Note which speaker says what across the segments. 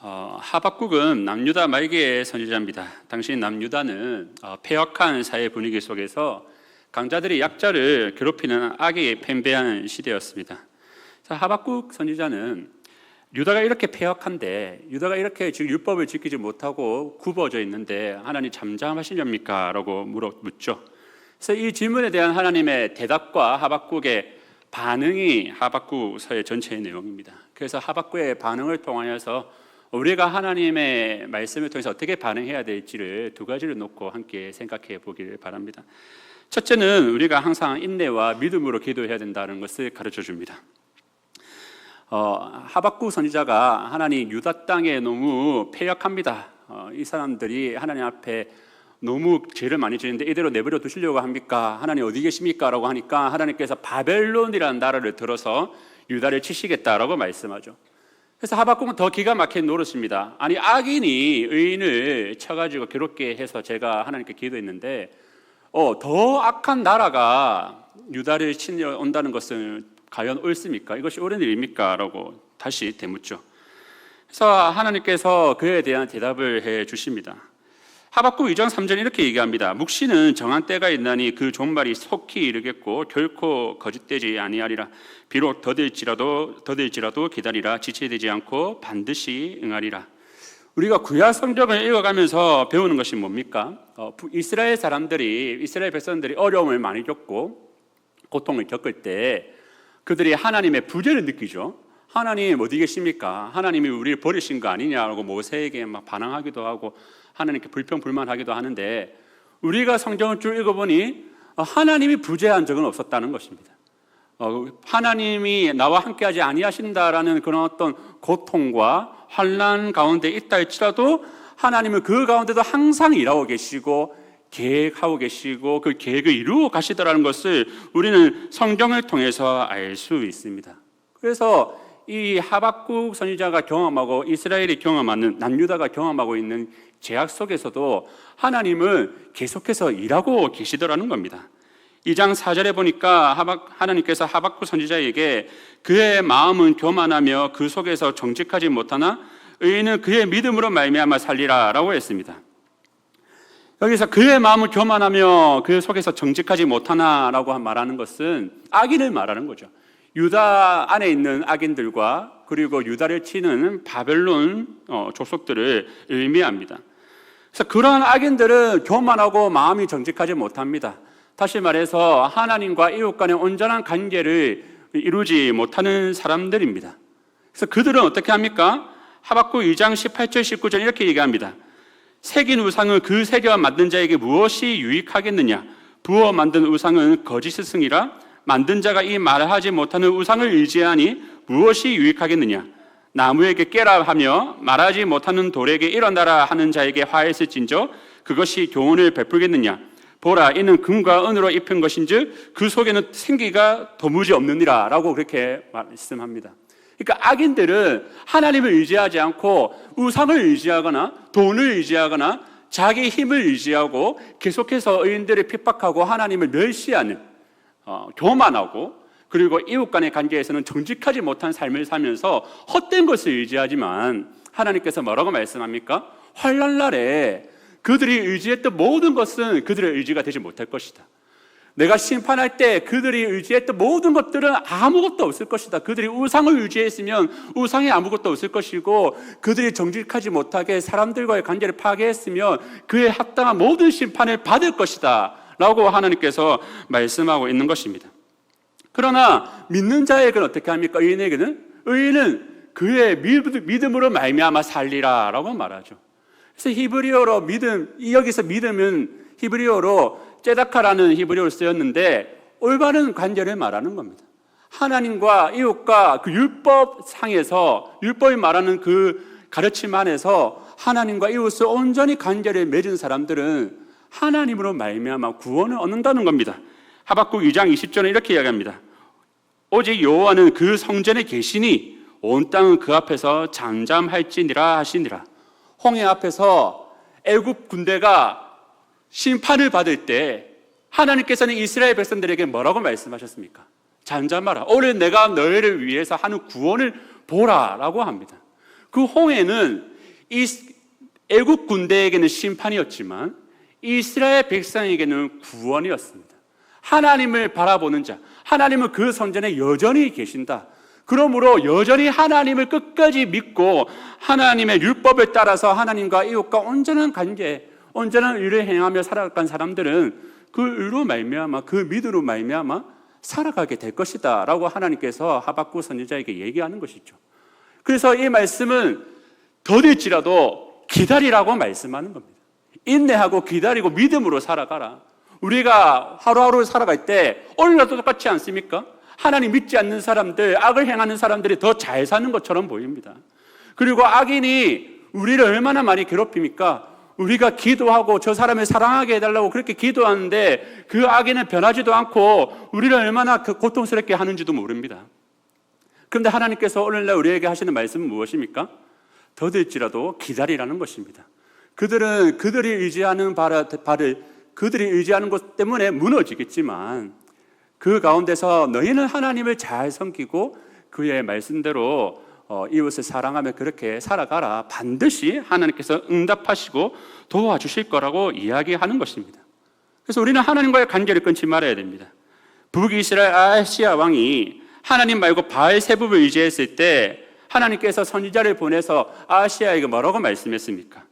Speaker 1: 어, 하박국은 남유다 말기의 선지자입니다. 당시 남유다는 어, 폐역한 사회 분위기 속에서 강자들이 약자를 괴롭히는 악에 팽배한 시대였습니다. 자, 하박국 선지자는 유다가 이렇게 폐역한데 유다가 이렇게 지금 율법을 지키지 못하고 굽어져 있는데 하나님 잠잠하시렵니까? 라고 물어 묻죠. 그래서 이 질문에 대한 하나님의 대답과 하박국의 반응이 하박국서의 전체의 내용입니다. 그래서 하박국의 반응을 통하여서 우리가 하나님의 말씀을 통해서 어떻게 반응해야 될지를 두 가지를 놓고 함께 생각해 보기를 바랍니다. 첫째는 우리가 항상 인내와 믿음으로 기도해야 된다는 것을 가르쳐 줍니다. 어, 하박국 선지자가 하나님 유다 땅에 너무 폐역합니다. 어, 이 사람들이 하나님 앞에 너무 죄를 많이 지는데 이대로 내버려 두시려고 합니까? 하나님 어디 계십니까? 라고 하니까 하나님께서 바벨론이라는 나라를 들어서 유다를 치시겠다라고 말씀하죠. 그래서 하박국은 더 기가 막힌 노릇입니다. 아니 악인이 의인을 쳐가지고 괴롭게 해서 제가 하나님께 기도했는데 어, 더 악한 나라가 유다를 치려 온다는 것은 과연 옳습니까? 이것이 옳은 일입니까? 라고 다시 되묻죠. 그래서 하나님께서 그에 대한 대답을 해 주십니다. 하박국 2장 3절 이렇게 얘기합니다. 묵시는 정한 때가 있나니 그 종말이 속히 이르겠고 결코 거짓되지 아니하리라. 비록 더딜지라도 더딜지라도 기다리라. 지체되지 않고 반드시 응하리라. 우리가 구약 성경을 읽어가면서 배우는 것이 뭡니까? 어, 이스라엘 사람들이 이스라엘 백성들이 어려움을 많이 겪고 고통을 겪을 때 그들이 하나님의 부재를 느끼죠. 하나님 어디 계십니까? 하나님이 우리를 버리신 거 아니냐고 모세에게 막 반항하기도 하고 하나님께 불평 불만하기도 하는데 우리가 성경을 쭉 읽어보니 하나님이 부재한 적은 없었다는 것입니다. 어, 하나님이 나와 함께하지 아니하신다라는 그런 어떤 고통과 환란 가운데 있다 할지라도 하나님은 그 가운데도 항상 일하고 계시고 계획하고 계시고 그 계획을 이루어 가시더라는 것을 우리는 성경을 통해서 알 수 있습니다. 그래서 이 하박국 선지자가 경험하고 이스라엘이 경험하는 남유다가 경험하고 있는 제약 속에서도 하나님은 계속해서 일하고 계시더라는 겁니다. 2장 4절에 보니까 하나님께서 하박국 선지자에게 그의 마음은 교만하며 그 속에서 정직하지 못하나 의인은 그의 믿음으로 말미암아 살리라라고 했습니다. 여기서 그의 마음을 교만하며 그 속에서 정직하지 못하나라고 말하는 것은 악인을 말하는 거죠. 유다 안에 있는 악인들과 그리고 유다를 치는 바벨론 어, 족속들을 의미합니다. 그래서 그러한 악인들은 교만하고 마음이 정직하지 못합니다. 다시 말해서 하나님과 이웃 간의 온전한 관계를 이루지 못하는 사람들입니다. 그래서 그들은 어떻게 합니까? 하박국 2장 18절 19절 이렇게 얘기합니다. 새긴 우상은 그 새겨와 만든 자에게 무엇이 유익하겠느냐? 부어 만든 우상은 거짓 스승이라 만든 자가 이 말을 하지 못하는 우상을 의지하니 무엇이 유익하겠느냐? 나무에게 깨라 하며 말하지 못하는 돌에게 일어나라 하는 자에게 화했을진저 그것이 교훈을 베풀겠느냐? 보라 이는 금과 은으로 입힌 것인즉 그 속에는 생기가 도무지 없느니라 라고 그렇게 말씀합니다. 그러니까 악인들은 하나님을 의지하지 않고 우상을 의지하거나 돈을 의지하거나 자기 힘을 의지하고 계속해서 의인들을 핍박하고 하나님을 멸시하는 어, 교만하고 그리고 이웃 간의 관계에서는 정직하지 못한 삶을 살면서 헛된 것을 의지하지만 하나님께서 뭐라고 말씀합니까? 환란 날에 그들이 의지했던 모든 것은 그들의 의지가 되지 못할 것이다. 내가 심판할 때 그들이 의지했던 모든 것들은 아무것도 없을 것이다. 그들이 우상을 의지했으면 우상이 아무것도 없을 것이고 그들이 정직하지 못하게 사람들과의 관계를 파괴했으면 그에 합당한 모든 심판을 받을 것이다. 라고 하나님께서 말씀하고 있는 것입니다. 그러나 믿는 자에게는 어떻게 합니까? 의인에게는 의인은 그의 믿음으로 말미암아 살리라 라고 말하죠. 그래서 히브리어로 믿음 여기서 믿음은 히브리어로 제다카라는 히브리어를 쓰였는데 올바른 관계를 말하는 겁니다. 하나님과 이웃과 그 율법 상에서 율법이 말하는 그 가르침 안에서 하나님과 이웃을 온전히 관계를 맺은 사람들은 하나님으로 말미암아 구원을 얻는다는 겁니다. 하박국 2장 20절에 이렇게 이야기합니다. 오직 여호와는 그 성전에 계시니 온 땅은 그 앞에서 잠잠할지니라 하시니라. 홍해 앞에서 애굽 군대가 심판을 받을 때 하나님께서는 이스라엘 백성들에게 뭐라고 말씀하셨습니까? 잠잠하라. 오늘 내가 너희를 위해서 하는 구원을 보라라고 합니다. 그 홍해는 이 애국 군대에게는 심판이었지만 이스라엘 백성에게는 구원이었습니다. 하나님을 바라보는 자, 하나님은 그 선전에 여전히 계신다. 그러므로 여전히 하나님을 끝까지 믿고 하나님의 율법을 따라서 하나님과 이웃과 온전한 관계, 온전한 의를 행하며 살아간 사람들은 그 의로 말미암아 그 믿음으로 말미암아 살아가게 될 것이다라고 하나님께서 하박국 선지자에게 얘기하는 것이죠. 그래서 이 말씀은 더딜지라도 기다리라고 말씀하는 겁니다. 인내하고 기다리고 믿음으로 살아가라. 우리가 하루하루 살아갈 때 오늘날도 똑같지 않습니까? 하나님 믿지 않는 사람들, 악을 행하는 사람들이 더 잘 사는 것처럼 보입니다. 그리고 악인이 우리를 얼마나 많이 괴롭힙니까? 우리가 기도하고 저 사람을 사랑하게 해달라고 그렇게 기도하는데 그 악인은 변하지도 않고 우리를 얼마나 그 고통스럽게 하는지도 모릅니다. 그런데 하나님께서 오늘날 우리에게 하시는 말씀은 무엇입니까? 더딜지라도 기다리라는 것입니다. 그들은 그들이 의지하는 바를 그들이 의지하는 것 때문에 무너지겠지만 그 가운데서 너희는 하나님을 잘 섬기고 그의 말씀대로 어, 이웃을 사랑하며 그렇게 살아가라. 반드시 하나님께서 응답하시고 도와주실 거라고 이야기하는 것입니다. 그래서 우리는 하나님과의 관계를 끊지 말아야 됩니다. 북이스라엘 아시아 왕이 하나님 말고 바알 세법을 의지했을 때 하나님께서 선지자를 보내서 아시아에게 뭐라고 말씀했습니까?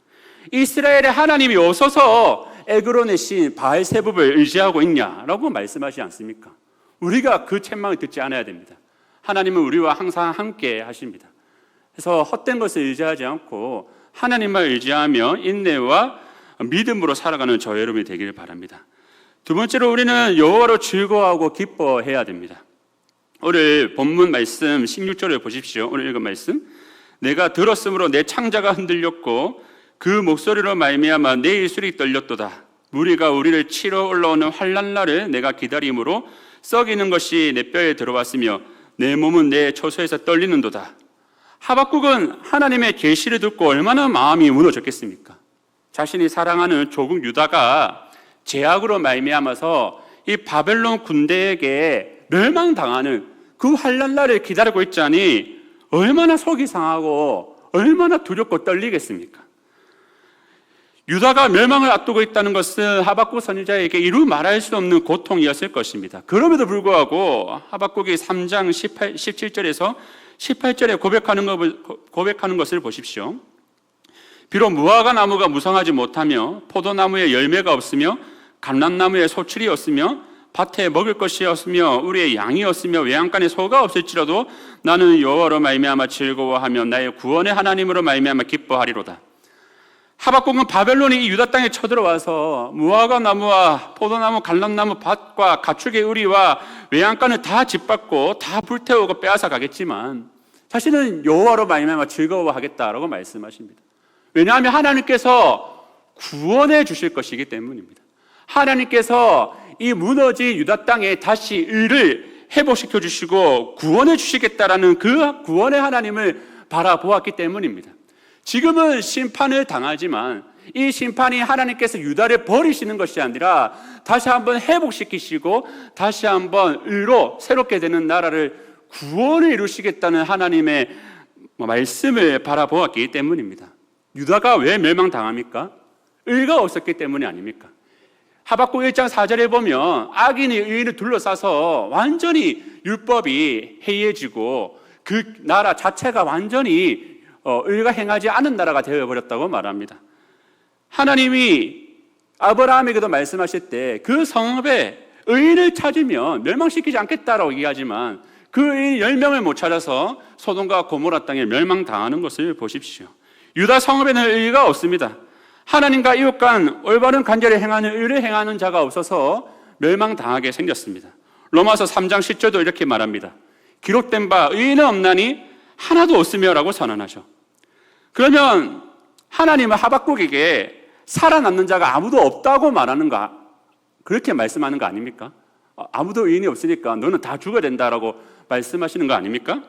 Speaker 1: 이스라엘의 하나님이 없어서 에그론의 신 바알 세법을 의지하고 있냐라고 말씀하지 않습니까? 우리가 그 책망을 듣지 않아야 됩니다. 하나님은 우리와 항상 함께 하십니다. 그래서 헛된 것을 의지하지 않고 하나님만 의지하며 인내와 믿음으로 살아가는 저 여러분이 되기를 바랍니다. 두 번째로 우리는 여호와로 즐거워하고 기뻐해야 됩니다. 오늘 본문 말씀 16절을 보십시오. 오늘 읽은 말씀. 내가 들었으므로 내 창자가 흔들렸고 그 목소리로 말미암아 내 입술이 떨렸도다. 무리가 우리를 치러 올라오는 환란 날을 내가 기다림으로 썩이는 것이 내 뼈에 들어왔으며 내 몸은 내 초소에서 떨리는도다. 하박국은 하나님의 계시를 듣고 얼마나 마음이 무너졌겠습니까? 자신이 사랑하는 조국 유다가 제약으로 말미암아서 이 바벨론 군대에게 멸망당하는 그 환란 날을 기다리고 있자니 얼마나 속이 상하고 얼마나 두렵고 떨리겠습니까? 유다가 멸망을 앞두고 있다는 것은 하박국 선지자에게 이루 말할 수 없는 고통이었을 것입니다. 그럼에도 불구하고 하박국이 3장 18, 17절에서 18절에 고백하는, 것, 고백하는 것을 보십시오. 비록 무화과 나무가 무성하지 못하며 포도나무에 열매가 없으며 감람나무에 소출이 없으며 밭에 먹을 것이 없으며 우리의 양이 없으며 외양간에 소가 없을지라도 나는 여호와로 말미암아 즐거워하며 나의 구원의 하나님으로 말미암아 기뻐하리로다. 하박국은 바벨론이 이 유다 땅에 쳐들어와서 무화과 나무와 포도나무, 갈람나무 밭과 가축의 우리와 외양간을 다 짓밟고 다 불태우고 빼앗아 가겠지만 자신은 여호와로 말미암아 즐거워하겠다라고 말씀하십니다. 왜냐하면 하나님께서 구원해 주실 것이기 때문입니다. 하나님께서 이 무너진 유다 땅에 다시 의를 회복시켜 주시고 구원해 주시겠다라는 그 구원의 하나님을 바라보았기 때문입니다. 지금은 심판을 당하지만 이 심판이 하나님께서 유다를 버리시는 것이 아니라 다시 한번 회복시키시고 다시 한번 의로 새롭게 되는 나라를 구원을 이루시겠다는 하나님의 말씀을 바라보았기 때문입니다. 유다가 왜 멸망당합니까? 의가 없었기 때문이 아닙니까? 하박국 1장 4절에 보면 악인이 의인을 둘러싸서 완전히 율법이 해이해지고 그 나라 자체가 완전히 어, 의가 행하지 않은 나라가 되어버렸다고 말합니다. 하나님이 아브라함에게도 말씀하실 때 그 성읍에 의인을 찾으면 멸망시키지 않겠다라고 얘기하지만 그 의인 10명을 못 찾아서 소돔과 고모라 땅에 멸망당하는 것을 보십시오. 유다 성읍에는 의가 없습니다. 하나님과 이웃 간 올바른 관계를 행하는 의를 행하는 자가 없어서 멸망당하게 생겼습니다. 로마서 3장 10절도 이렇게 말합니다. 기록된 바 의인은 없나니 하나도 없으며라고 선언하죠. 그러면 하나님은 하박국에게 살아남는 자가 아무도 없다고 말하는가? 그렇게 말씀하는 거 아닙니까? 아무도 의인이 없으니까 너는 다 죽어야 된다라고 말씀하시는 거 아닙니까?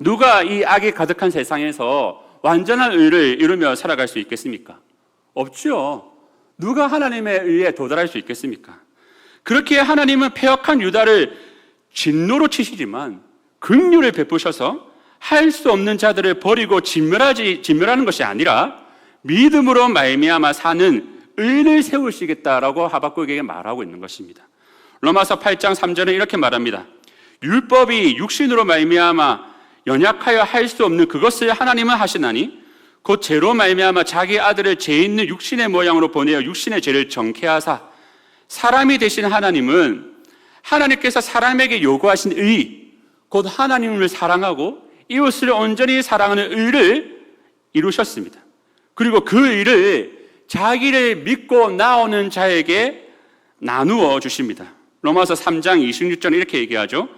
Speaker 1: 누가 이 악이 가득한 세상에서 완전한 의를 이루며 살아갈 수 있겠습니까? 없죠. 누가 하나님의 의에 도달할 수 있겠습니까? 그렇게 하나님은 폐역한 유다를 진노로 치시지만 긍휼을 베푸셔서 할 수 없는 자들을 버리고 진멸하지 진멸하는 것이 아니라 믿음으로 말미암아 사는 의인을 세우시겠다라고 하박국에게 말하고 있는 것입니다. 로마서 8장 3절은 이렇게 말합니다. 율법이 육신으로 말미암아 연약하여 할 수 없는 그것을 하나님은 하시나니 곧 죄로 말미암아 자기 아들을 죄 있는 육신의 모양으로 보내어 육신의 죄를 정케하사 사람이 되신 하나님은 하나님께서 사람에게 요구하신 의, 곧 하나님을 사랑하고 이웃을 온전히 사랑하는 의를 이루셨습니다. 그리고 그 의를 자기를 믿고 나오는 자에게 나누어 주십니다. 로마서 3장 26절 이렇게 얘기하죠.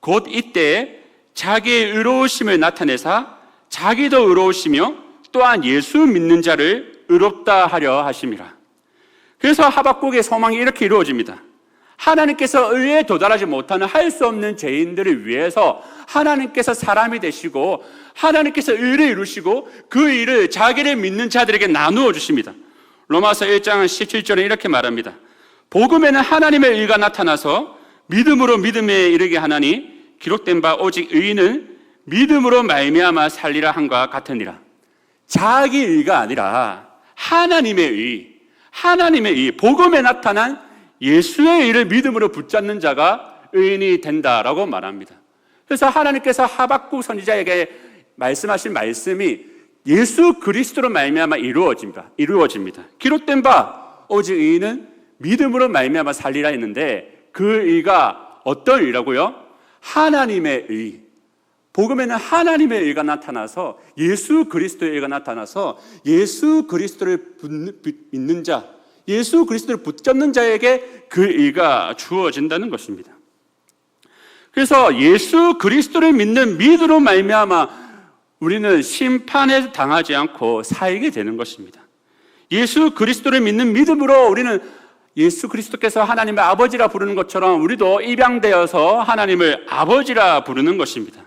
Speaker 1: 곧 이때 자기의 의로우심을 나타내사 자기도 의로우시며 또한 예수 믿는 자를 의롭다 하려 하심이라. 그래서 하박국의 소망이 이렇게 이루어집니다. 하나님께서 의에 도달하지 못하는 할 수 없는 죄인들을 위해서 하나님께서 사람이 되시고 하나님께서 의를 이루시고 그 일을 자기를 믿는 자들에게 나누어 주십니다. 로마서 1장 17절에 이렇게 말합니다. 복음에는 하나님의 의가 나타나서 믿음으로 믿음에 이르게 하나니 기록된 바 오직 의인은 믿음으로 말미암아 살리라 한과 같으니라. 자기 의가 아니라 하나님의 의, 하나님의 의, 복음에 나타난 예수의 의를 믿음으로 붙잡는 자가 의인이 된다라고 말합니다. 그래서 하나님께서 하박국 선지자에게 말씀하신 말씀이 예수 그리스도로 말미암아 이루어집니다. 이루어집니다. 기록된 바 오직 의인은 믿음으로 말미암아 살리라 했는데 그 의가 어떤 의라고요? 하나님의 의. 복음에는 하나님의 의가 나타나서 예수 그리스도의 의가 나타나서 예수 그리스도를 믿는 자, 예수 그리스도를 붙잡는 자에게 그 의가 주어진다는 것입니다. 그래서 예수 그리스도를 믿는 믿으로 말미암아 우리는 심판에 당하지 않고 살게 되는 것입니다. 예수 그리스도를 믿는 믿음으로 우리는 예수 그리스도께서 하나님의 아버지라 부르는 것처럼 우리도 입양되어서 하나님을 아버지라 부르는 것입니다.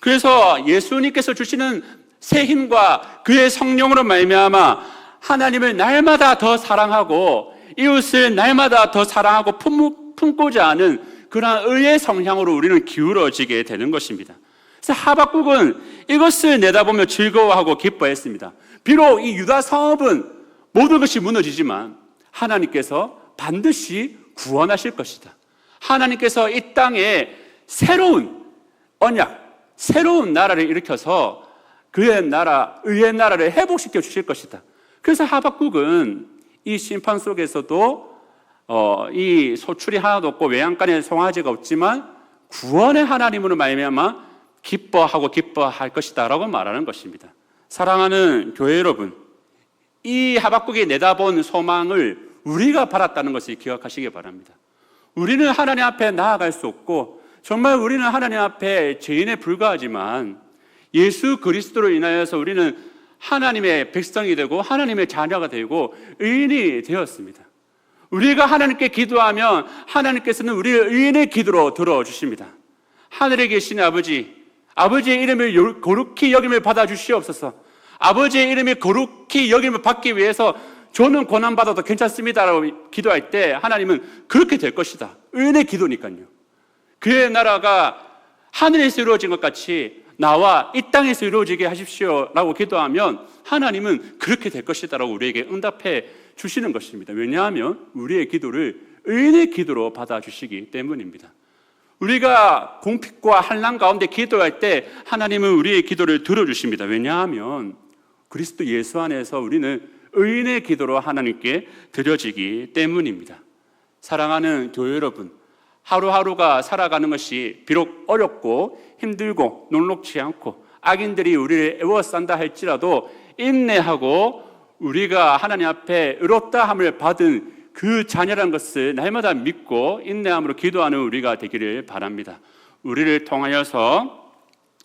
Speaker 1: 그래서 예수님께서 주시는 새 힘과 그의 성령으로 말미암아 하나님을 날마다 더 사랑하고 이웃을 날마다 더 사랑하고 품, 품고자 하는 그러한 의의 성향으로 우리는 기울어지게 되는 것입니다. 그래서 하박국은 이것을 내다보며 즐거워하고 기뻐했습니다. 비록 이 유다 성읍은 모든 것이 무너지지만 하나님께서 반드시 구원하실 것이다. 하나님께서 이 땅에 새로운 언약, 새로운 나라를 일으켜서 그의 나라, 의의 나라를 회복시켜 주실 것이다. 그래서 하박국은 이 심판 속에서도 어, 이 소출이 하나도 없고 외양간에 송아지가 없지만 구원의 하나님으로 말미암아 기뻐하고 기뻐할 것이다라고 말하는 것입니다. 사랑하는 교회 여러분, 이 하박국이 내다본 소망을 우리가 바랐다는 것을 기억하시기 바랍니다. 우리는 하나님 앞에 나아갈 수 없고 정말 우리는 하나님 앞에 죄인에 불과하지만 예수 그리스도로 인하여서 우리는 하나님의 백성이 되고 하나님의 자녀가 되고 의인이 되었습니다. 우리가 하나님께 기도하면 하나님께서는 우리를 의인의 기도로 들어주십니다. 하늘에 계신 아버지, 아버지의 이름을 거룩히 여김을 받아 주시옵소서. 아버지의 이름이 거룩히 여김을 받기 위해서 저는 고난 받아도 괜찮습니다라고 기도할 때 하나님은 그렇게 될 것이다. 의인의 기도니까요. 그의 나라가 하늘에서 이루어진 것 같이 나와 이 땅에서 이루어지게 하십시오라고 기도하면 하나님은 그렇게 될 것이다라고 우리에게 응답해 주시는 것입니다. 왜냐하면 우리의 기도를 의인의 기도로 받아주시기 때문입니다. 우리가 공핍과 한란 가운데 기도할 때 하나님은 우리의 기도를 들어주십니다. 왜냐하면 그리스도 예수 안에서 우리는 의인의 기도로 하나님께 드려지기 때문입니다. 사랑하는 교회 여러분, 하루하루가 살아가는 것이 비록 어렵고 힘들고 녹록지 않고 악인들이 우리를 애워싼다 할지라도 인내하고 우리가 하나님 앞에 의롭다 함을 받은 그 자녀라는 것을 날마다 믿고 인내함으로 기도하는 우리가 되기를 바랍니다. 우리를 통하여서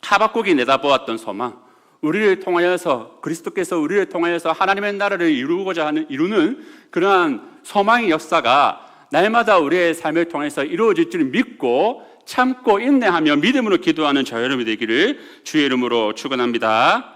Speaker 1: 하박국이 내다보았던 소망, 우리를 통하여서 그리스도께서 우리를 통하여서 하나님의 나라를 이루고자 하는 이루는 그러한 소망의 역사가 날마다 우리의 삶을 통해서 이루어질 줄 믿고 참고 인내하며 믿음으로 기도하는 저 여러분이 되기를 주의 이름으로 축원합니다.